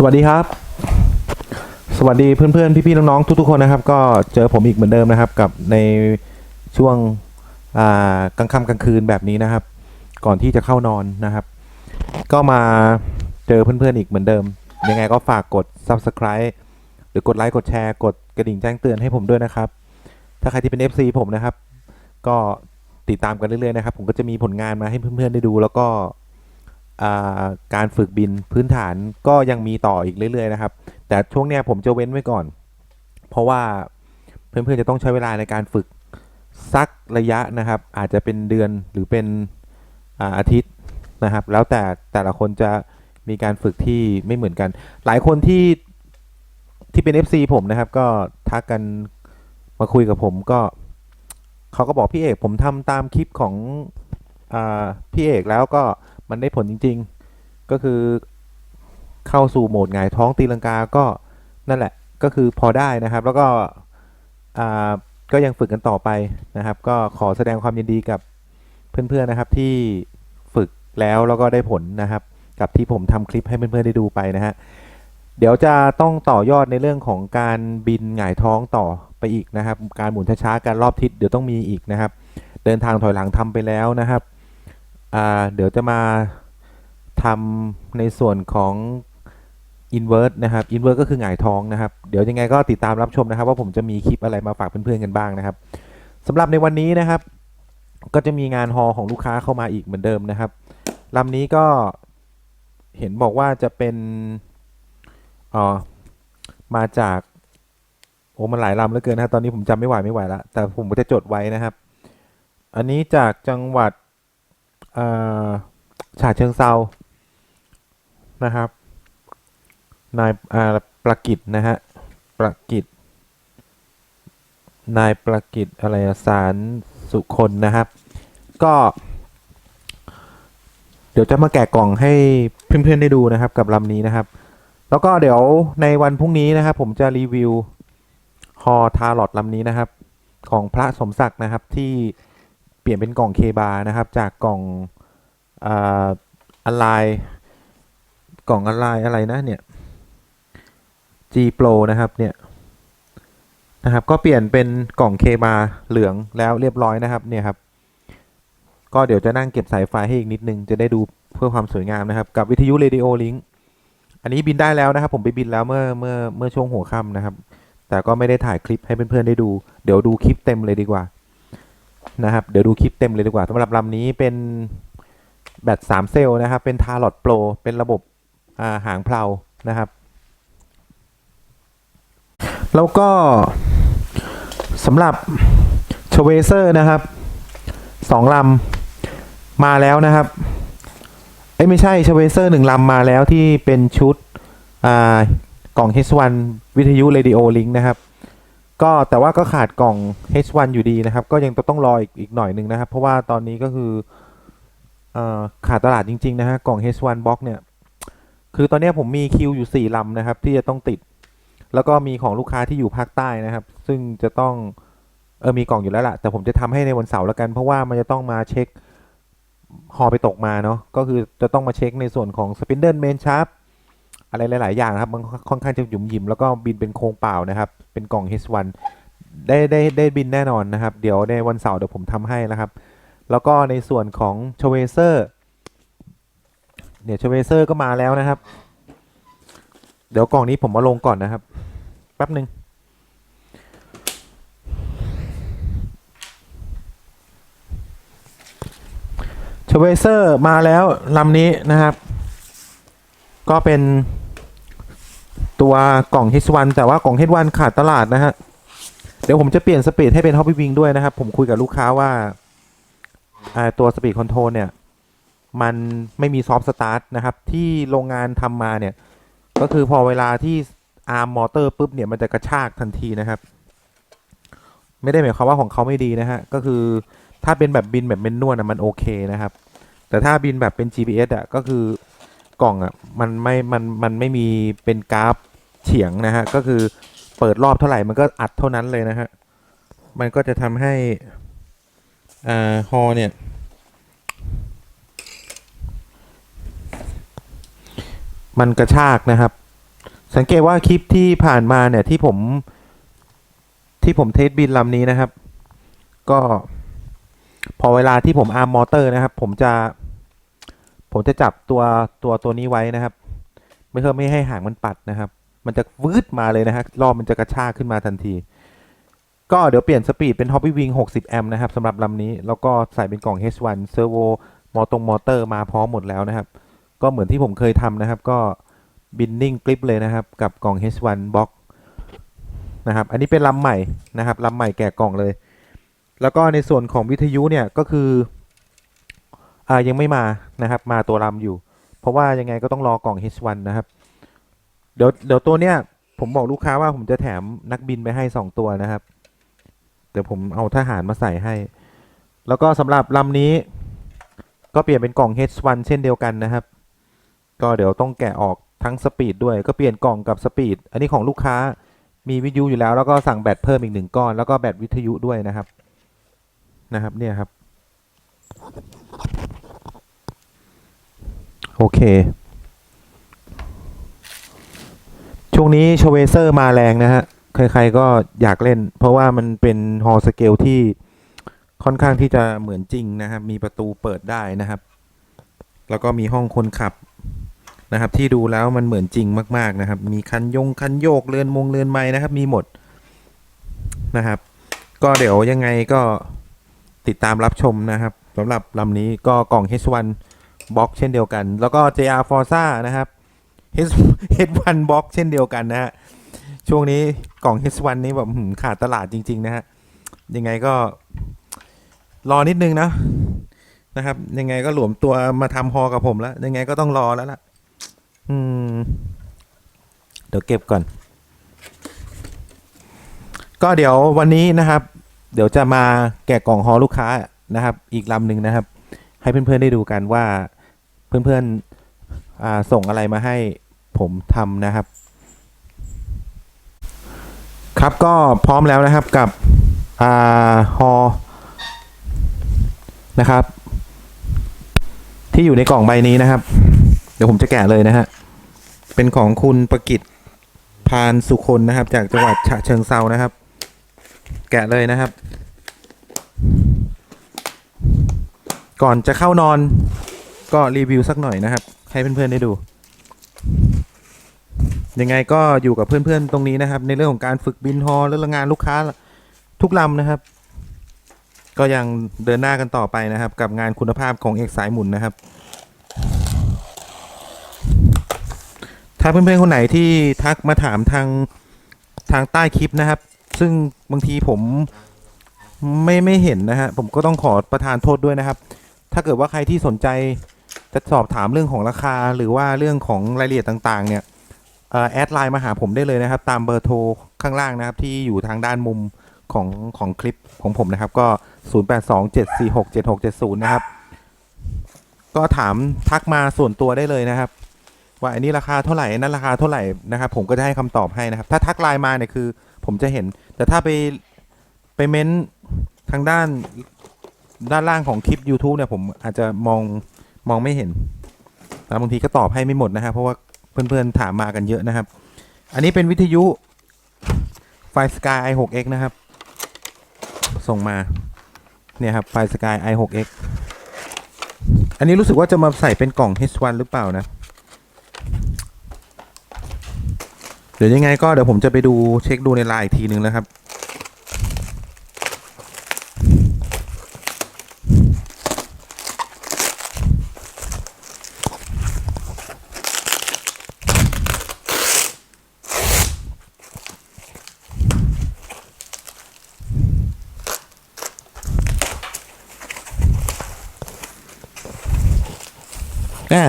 สวัสดีครับ สวัสดีเพื่อนๆ พี่ๆ น้องๆ ทุกๆ คนนะครับ ก็เจอผมอีกเหมือนเดิมนะครับ กับในช่วงกลางค่ำกลางคืนแบบนี้นะครับ ก่อนที่จะเข้านอนนะครับ ก็มาเจอเพื่อนๆ อีกเหมือนเดิม ยังไงก็ฝากกด subscribe หรือกดไลค์กดแชร์ กดกระดิ่งแจ้งเตือนให้ผมด้วยนะครับ ถ้าใครที่เป็น FC ผมนะครับ ก็ติดตามกันเรื่อยๆ นะครับ ผมก็จะมีผลงานมาให้เพื่อนๆ ได้ดู แล้วก็ การฝึกบินพื้นฐานก็ยังมีต่ออีกเรื่อยๆนะครับ แต่ช่วงเนี้ยผมจะเว้นไว้ก่อน เพราะว่าเพื่อนๆจะต้องใช้เวลาในการฝึกสักระยะนะครับ อาจจะเป็นเดือนหรือเป็นอาอาทิตย์นะครับ แล้วแต่แต่ละคนจะมีการฝึกที่ไม่เหมือนกัน หลายคนที่ที่เป็น FC ผมนะครับ ก็ทักกันมาคุยกับผมก็เขาก็บอกพี่เอกผมทำตามคลิปของอพี่เอกแล้วก็ มันได้ผลจริง ๆ ก็คือเข้าสู่โหมดหงายท้องตีลังกาก็นั่นแหละก็คือพอได้นะครับ แล้วก็อ่าก็ยังฝึกกันต่อไปนะครับ ก็ขอแสดงความยินดีกับเพื่อนๆนะครับที่ฝึกแล้วแล้วก็ได้ผลนะครับ กับที่ผมทำคลิปให้เพื่อนๆได้ดูไปนะฮะเดี๋ยวจะต้องต่อยอดในเรื่องของการบินหงายท้องต่อไปอีกนะครับ การหมุนช้าๆการรอบทิศเดี๋ยวต้องมีอีกนะครับ เดินทางถอยหลังทำไปแล้วนะครับ อ่าเดี๋ยวจะมาทำในส่วนของ invert นะครับ invert ก็คือหงายท้องนะครับ เดี๋ยวยังไงก็ติดตามรับชมนะครับ ว่าผมจะมีคลิปอะไรมาฝากเพื่อนๆกันบ้างนะครับสำหรับในวันนี้นะครับ ก็จะมีงานฮอของลูกค้าเข้ามาอีกเหมือนเดิมนะครับลำนี้ก็เห็นบอกว่าจะเป็นอ๋อมาจากโอ้มันหลายลำเหลือเกินนะครับตอนนี้ผมจำไม่ไหวไม่ไหวละแต่ผมก็จะจดไว้นะครับ อันนี้จากจังหวัด อ่าเชิงเซานะครับ นายประกิตนะฮะ ประกิต นายประกิตอะไรสารสุคนนะครับ ก็ เดี๋ยวจะมาแกะกล่องให้เพื่อนๆได้ดูนะครับกับลำนี้นะครับ แล้วก็เดี๋ยวในวันพรุ่งนี้นะครับ ผมจะรีวิวฮอทาร์ลอตลำนี้นะครับ ของพระสมศักดิ์นะครับที่ ลี่ยนเป็นกล่องเคบานะครับ จากกล่องอะไรกล่องอะไรอะไรนะเนี่ย G Pro นะครับเนี่ยนะครับ ก็เปลี่ยนเป็นกล่องเคมาเหลืองแล้วเรียบร้อยนะครับเนี่ยครับ ก็เดี๋ยวจะนั่งเก็บสายไฟให้อีกนิดนึง จะได้ดูเพื่อความสวยงามนะครับ กับวิทยุเรดิโอลิงอันนี้บินได้แล้วนะครับ ผมไปบินแล้วเมื่อเมื่อเมื่อช่วงหัวค่ำนะครับ แต่ก็ไม่ได้ถ่ายคลิปให้เพื่อนๆได้ดู เดี๋ยวดูคลิปเต็มเลยดีกว่า นะครับ เดี๋ยวดูคลิปเต็มเลยดีกว่าสำหรับลำนี้เป็นแบต3เซลล์นะครับ เป็นทาร์ลอตโปรเป็นระบบาหางเพลานะครับ แล้วก็สำหรับชเวเซอร์นะครับสองลำมาแล้วนะครับเอ้ไม่ใช่ชเวเซอร์หนึ่งลำมาแล้วที่เป็นชุดกล่อง H1 วิทยุ Radio Link นะครับ ก็แต่ว่าก็ขาดกล่อง H1 อยู่ดีนะครับ ก็ยังต้องรออีกอีกหน่อยหนึ่งนะครับ เพราะว่าตอนนี้ก็คืออขาดตลาดจริง ๆ นะฮะกล่อง H1 Box เนี่ย คือตอนนี้ผมมีคิวอยู่สี่ลำนะครับ ที่จะต้องติด แล้วก็มีของลูกค้าที่อยู่ภาคใต้นะครับ ซึ่งจะต้องเออมีกล่องอยู่แล้วล่ะ แต่ผมจะทำให้ในวันเสาร์แล้วกัน เพราะว่ามันจะต้องมาเช็คฮอไปตกมาเนาะก็คือจะต้องมาเช็คในส่วนของสปินเดิลเมนชาร์ป อะไรหลาย ๆ อย่างนะครับมันค่อนข้างจะหยุมหยิมแล้วก็บินเป็นโครงเปล่านะครับ เป็นกล่อง H1 ได้ได้ได้บินแน่นอนนะครับ เดี๋ยวในวันเสาร์เดี๋ยวผมทำให้นะครับ แล้วก็ในส่วนของชเวเซอร์เนี่ยชเวเซอร์ก็มาแล้วนะครับ เดี๋ยวกล่องนี้ผมมาลงก่อนนะครับ แป๊บหนึ่งชเวเซอร์มาแล้วลำนี้นะครับ ก็เป็น ตัวกล่อง H1 แต่ว่ากล่อง H1 ขาดตลาดนะฮะ เดี๋ยวผมจะเปลี่ยนสปีดให้เป็น Hobby Wing ด้วยนะครับ ผมคุยกับลูกค้าว่าอ่าตัวสปีดคอนโทรลเนี่ย มันไม่มีซอฟต์สตาร์ทนะครับ ที่โรงงานทำมาเนี่ย ก็คือพอเวลาที่อาร์มมอเตอร์ปุ๊บเนี่ยมันจะกระชากทันทีนะครับ ไม่ได้หมายความว่าของเขาไม่ดีนะฮะ ก็คือถ้าเป็นแบบบินแบบเมนนวลนะมันโอเคนะครับ แต่ถ้าบินแบบเป็น GPS อะก็คือกล่องอะมันไม่ มัน มันไม่มีเป็นกราฟ เฉียงนะฮะ ก็คือเปิดรอบเท่าไหร่มันก็อัดเท่านั้นเลยนะฮะ มันก็จะทำให้อ่าฮอเนี่ย มันกระชากนะครับ สังเกตว่าคลิปที่ผ่านมาเนี่ยที่ผมที่ผมเทสบินลำนี้นะครับ ก็พอเวลาที่ผมอาร์มมอเตอร์นะครับ ผมจะผมจะจับตัวตัวตัวนี้ไว้นะครับ ไม่เพื่อไม่ให้หางมันปัดนะครับ มันจะวืดมาเลยนะครับรอบมันจะกระชากขึ้นมาทันที ก็เดี๋ยวเปลี่ยนสปีดเป็น Hobby Wing 60 แอมป์นะครับสำหรับลำนี้ แล้วก็ใส่เป็นกล่อง H1 เซอร์โวมอตรงมอเตอร์มาพร้อมหมดแล้วนะครับ ก็เหมือนที่ผมเคยทำนะครับ ก็บินนิ่งกริปเลยนะครับ กับกล่อง H1 บล็อกนะครับ อันนี้เป็นลำใหม่นะครับลำใหม่แกะกล่องเลย แล้วก็ในส่วนของวิทยุเนี่ยก็คืออ่ายังไม่มานะครับ มาตัวลำอยู่ เพราะว่ายังไงก็ต้องรอกล่อง H1 นะครับ เดี๋ยวเดี๋ยวตัวเนี้ยผมบอกลูกค้าว่าผมจะแถมนักบินไปให้สองตัวนะครับ เดี๋ยวผมเอาทหารมาใส่ให้ แล้วก็สำหรับลำนี้ ก็เปลี่ยนเป็นกล่อง H1 เช่นเดียวกันนะครับ ก็เดี๋ยวต้องแกะออกทั้งสปีดด้วย ก็เปลี่ยนกล่องกับสปีด อันนี้ของลูกค้ามีวิทยุอยู่แล้ว แล้วก็สั่งแบตเพิ่มอีกหนึ่งก้อน แล้วก็แบตวิทยุด้วยนะครับ นะครับ เนี่ยครับ โอเค ช่วงนี้โชเวเซอร์มาแรงนะฮะ ใครๆก็อยากเล่น เพราะว่ามันเป็นฮอลสเกลที่ค่อนข้างที่จะเหมือนจริงนะครับ มีประตูเปิดได้นะครับ แล้วก็มีห้องคนขับนะครับ ที่ดูแล้วมันเหมือนจริงมากๆนะครับ มีคันยงคันโยกเรือนมงเรือนไม้นะครับ มีหมดนะครับ ก็เดี๋ยวยังไงก็ติดตามรับชมนะครับสำหรับลำนี้ก็กล่อง H1 บล็อกเช่นเดียวกัน แล้วก็ JR Forza นะครับ H1 บล็อกเช่นเดียวกันนะฮะ ช่วงนี้กล่อง H1 นี้แบบขาดตลาดจริง ๆ นะฮะ ยังไงก็รอนิดนึงนะนะครับ ยังไงก็หลวมตัวมาทำฮอกับผมแล้ว ยังไงก็ต้องรอแล้วล่ะ อืม เดี๋ยวเก็บก่อน ก็เดี๋ยววันนี้นะครับ เดี๋ยวจะมาแกะกล่องฮอลูกค้านะครับ อีกลำหนึ่งนะครับ ให้เพื่อนๆได้ดูกันว่าเพื่อนๆ ส่งอะไรมาให้ผมทำนะครับ ครับก็พร้อมแล้วนะครับกับอ่าฮอนะครับ ที่อยู่ในกล่องใบนี้นะครับ เดี๋ยวผมจะแกะเลยนะฮะเป็นของคุณประกิตพานสุคนนะครับ จากจังหวัดฉะเชิงเซานะครับ แกะเลยนะครับ ก่อนจะเข้านอนก็รีวิวสักหน่อยนะครับ ให้เพื่อนๆได้ดู ยังไงก็อยู่กับเพื่อนๆตรงนี้นะครับ ในเรื่องของการฝึกบินฮอเรื่องงานลูกค้าทุกลำนะครับ ก็ยังเดินหน้ากันต่อไปนะครับ กับงานคุณภาพของเอกสายหมุนนะครับ ถ้าเพื่อนๆคนไหนที่ทักมาถามทางทางใต้คลิปนะครับ ซึ่งบางทีผมไม่ไม่เห็นนะฮะผมก็ต้องขอประทานโทษด้วยนะครับ ถ้าเกิดว่าใครที่สนใจ จะสอบถามเรื่องของราคาหรือว่าเรื่องของรายละเอียดต่างๆ เนี่ยแอดไลน์มาหาผมได้เลยนะครับ ตามเบอร์โทรข้างล่างนะครับ ที่อยู่ทางด้านมุมของของคลิปของผมนะครับ ก็ 0827467670 นะครับ ก็ถามทักมาส่วนตัวได้เลยนะครับ ว่าอันนี้ราคาเท่าไหร่นั้นราคาเท่าไหร่นะครับ ผมก็จะให้คำตอบให้นะครับ ถ้าทักไลน์มาเนี่ยคือ ผมจะเห็น แต่ถ้าไปไปเม้นทางด้านด้านล่างของคลิป YouTube เนี่ยผมอาจจะมอง มองไม่เห็นแล้วบางทีก็ตอบให้ไม่หมดนะครับ เพราะว่าเพื่อนๆถามมากันเยอะนะครับ อันนี้เป็นวิทยุไฟ Sky i6x นะครับ ส่งมา เนี่ยครับไฟ Sky i6x อันนี้รู้สึกว่าจะมาใส่เป็นกล่อง H1 หรือเปล่านะ เดี๋ยวยังไงก็เดี๋ยวผมจะไปดูเช็คดูในไลน์อีกทีหนึ่งแล้วครับ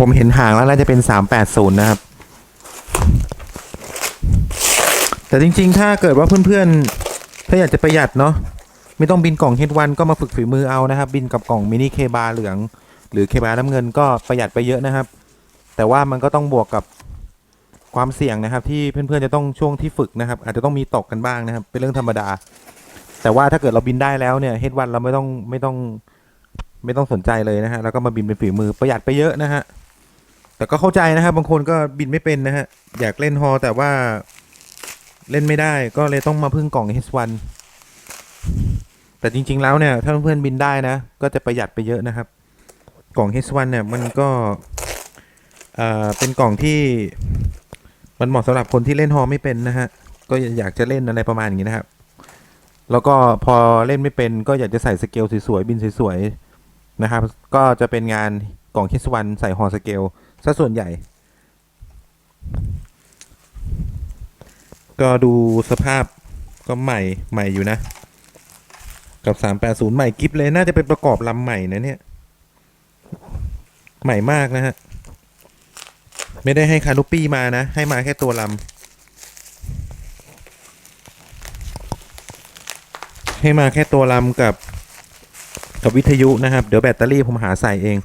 ผมเห็นห่างแล้วน่าจะเป็น380นย์นะครับ แต่จริง ๆ ถ้าเกิดว่าเพื่อนๆ ถ้าอยากจะประหยัดเนาะไม่ต้องบินกล่อง H1 ก็มาฝึกฝีมือเอานะครับ บินกับกล่องมินิเคบาเหลือง หรือเคบาน้ำเงินก็ประหยัดไปเยอะนะครับ แต่ว่ามันก็ต้องบวกกับความเสี่ยงนะครับ ที่เพื่อนๆจะต้องช่วงที่ฝึกนะครับ อาจจะต้องมีตกกันบ้างนะครับ เป็นเรื่องธรรมดา แต่ว่าถ้าเกิดเราบินได้แล้วเนี่ย H1 เราไม่ต้องไม่ต้องไม่ต้องสนใจเลยนะฮะ แล้วก็มาบินเป็นฝีมือประหยัดไปเยอะนะฮะ แต่ก็เข้าใจนะครับ บางคนก็บินไม่เป็นนะฮะ อยากเล่นฮอแต่ว่าเล่นไม่ได้ก็เลยต้องมาพึ่งกล่อง H1 แต่จริง ๆ แล้วเนี่ย ถ้าเพื่อนบินได้นะ ก็จะประหยัดไปเยอะนะครับ กล่อง H1 เนี่ยมันก็เอ่อเป็นกล่องที่มันเหมาะสำหรับคนที่เล่นฮอไม่เป็นนะฮะ ก็อยากจะเล่นอะไรประมาณอย่างนี้นะครับ แล้วก็พอเล่นไม่เป็นก็อยากจะใส่สเกลสวยๆบินสวยๆนะครับ ก็จะเป็นงานกล่อง H1 ใส่ฮอสเกล ซะส่วนใหญ่ ก็ดูสภาพก็ใหม่ใหม่อยู่นะ กับ 380 ใหม่กิฟเลย น่าจะเป็นประกอบลำใหม่นะเนี่ย ใหม่มากนะฮะ ไม่ได้ให้คานุปี้มานะ ให้มาแค่ตัวลำให้มาแค่ตัวลำกับกับวิทยุนะครับ เดี๋ยวแบตเตอรี่ผมหาใส่เอง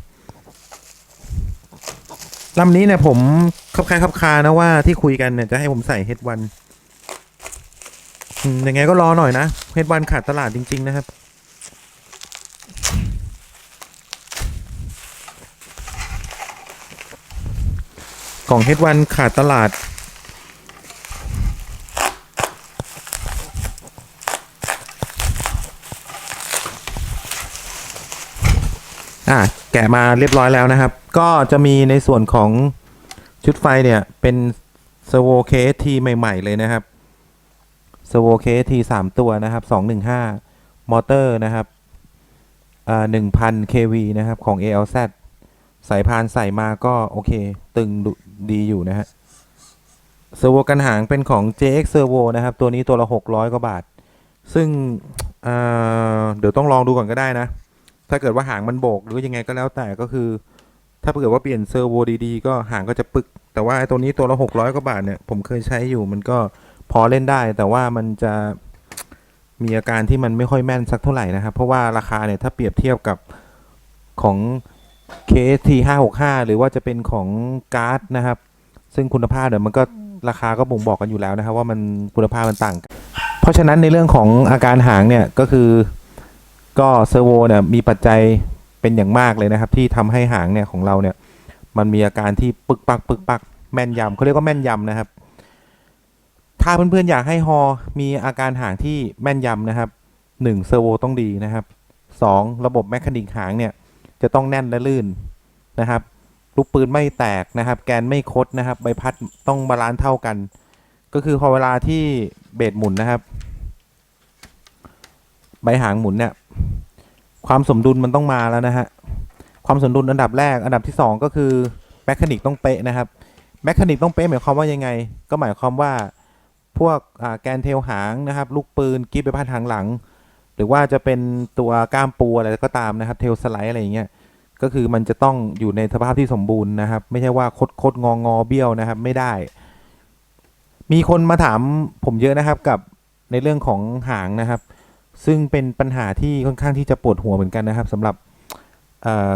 ลำนี้เนี่ยผมคับคายคับคานะว่าที่คุยกันเนี่ยจะให้ผมใส่เฮดวันยังไงก็รอหน่อยนะเฮดวันขาดตลาดจริง ๆ นะครับกล่องเฮดวันขาดตลาด อะ แกะมาเรียบร้อยแล้วนะครับ ก็จะมีในส่วนของชุดไฟเนี่ย เป็นเซอร์โวเคทีใหม่ ๆ เลยนะครับเซอร์โวเคทีสามตัวนะครับสองหนึ่งห้ามอเตอร์นะครับอ่าหนึ่งพัน kV นะครับ ของ ALZ สายพานใส่มาก็ โอเค ตึงด,ดีอยู่นะฮะเซอร์โวกันหางเป็นของ JX Servo นะครับ ตัวนี้ตัวละ 600 กว่าบาท ซึ่งเดี๋ยวต้องลองดูก่อนก็ได้นะ ถ้าเกิดว่าหางมันโบกหรือยังไงก็แล้วแต่ก็คือ ถ้าเกิดว่าเปลี่ยนเซอร์โวดีๆ ก็หางก็จะปึก แต่ว่าไอ้ตัวนี้ตัวละหกร้อยกว่าบาทเนี่ยผมเคยใช้อยู่มันก็พอเล่นได้ แต่ว่ามันจะมีอาการที่มันไม่ค่อยแม่นสักเท่าไหร่นะครับ เพราะว่าราคาเนี่ยถ้าเปรียบเทียบกับของ KT 565 หรือว่าจะเป็นของการ์ดนะครับ ซึ่งคุณภาพเนี่ยมันก็ราคาก็บ่งบอกกันอยู่แล้วนะครับ ว่ามันคุณภาพมันต่างกัน เพราะฉะนั้นในเรื่องของอาการหางเนี่ยก็คือ ก็เซอร์โวเนี่ยมีปัจจัยเป็นอย่างมากเลยนะครับ ที่ทำให้หางเนี่ยของเราเนี่ยมันมีอาการที่ปึกปักปึกปักแม่นยำเขาเรียกว่าแม่นยำนะครับ ถ้าเพื่อนๆอยากให้ฮอมีอาการหางที่แม่นยำนะครับหนึ่งเซอร์โวต้องดีนะครับสองระบบแมคานิกหางเนี่ยจะต้องแน่นและลื่นนะครับลูกปืนไม่แตกนะครับ แกนไม่คดนะครับ ใบพัดต้องบาลานซ์เท่ากัน ก็คือพอเวลาที่เบสหมุนนะครับ ใบหางหมุนเนี่ย ความสมดุลมันต้องมาแล้วนะฮะ ความสมดุลอันดับแรก อันดับที่ 2 ก็คือแมคานิกต้องเป๊ะนะครับแมคานิกต้องเป๊ะหมายความว่ายังไง ก็หมายความว่าพวกแกนเทลหางนะครับ ลูกปืนกิ๊บไปพัดหางหลัง หรือว่าจะเป็นตัวก้ามปูอะไรก็ตามนะครับ เทลสไลด์อะไรอย่างเงี้ยก็คือมันจะต้องอยู่ในสภาพที่สมบูรณ์นะครับ ไม่ใช่ว่าคดคดงองอเบี้ยวนะครับ ไม่ได้ มีคนมาถามผมเยอะนะครับกับในเรื่องของหางนะครับ ซึ่งเป็นปัญหาที่ค่อนข้างที่จะปวดหัวเหมือนกันนะครับสำหรับเอ่อ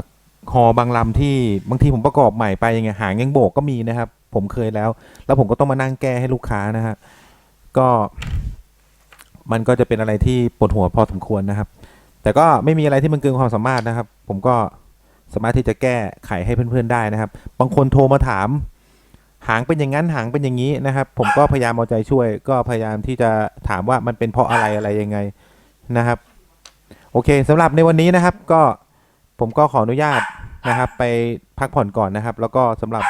ฮอบางลำที่บางทีผมประกอบใหม่ไปยังไงหางยังโบกก็มีนะครับ ผมเคยแล้ว แล้วผมก็ต้องมานั่งแก้ให้ลูกค้านะฮะก็มันก็จะเป็นอะไรที่ปวดหัวพอสมควรนะครับ แต่ก็ไม่มีอะไรที่มันเกินความสามารถนะครับ ผมก็สามารถที่จะแก้ไขให้เพื่อนๆได้นะครับ บางคนโทรมาถาม หางเป็นอย่างนั้นหางเป็นอย่างนี้นะครับ ผมก็พยายามเอาใจช่วย ก็พยายามที่จะถามว่ามันเป็นเพราะอะไรอะไรยังไง นะครับ โอเคสำหรับในวันนี้นะครับ ก็ผมก็ขออนุญาตนะครับ ไปพักผ่อนก่อนนะครับ แล้วก็สำหรับ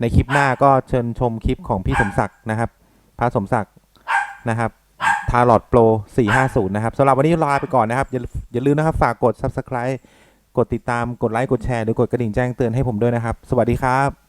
ในคลิปหน้าก็เชิญชมคลิปของพี่สมศักดิ์นะครับ พระสมศักดิ์นะครับทาร์ลอดโปร450 นะครับสำหรับวันนี้ลาไปก่อนนะครับ อย่าอย่าลืมนะครับ ฝากกด Subscribe กดติดตาม กดไลค์ กดแชร์ หรือกดกระดิ่งแจ้งเตือนให้ผมด้วยนะครับ สวัสดีครับ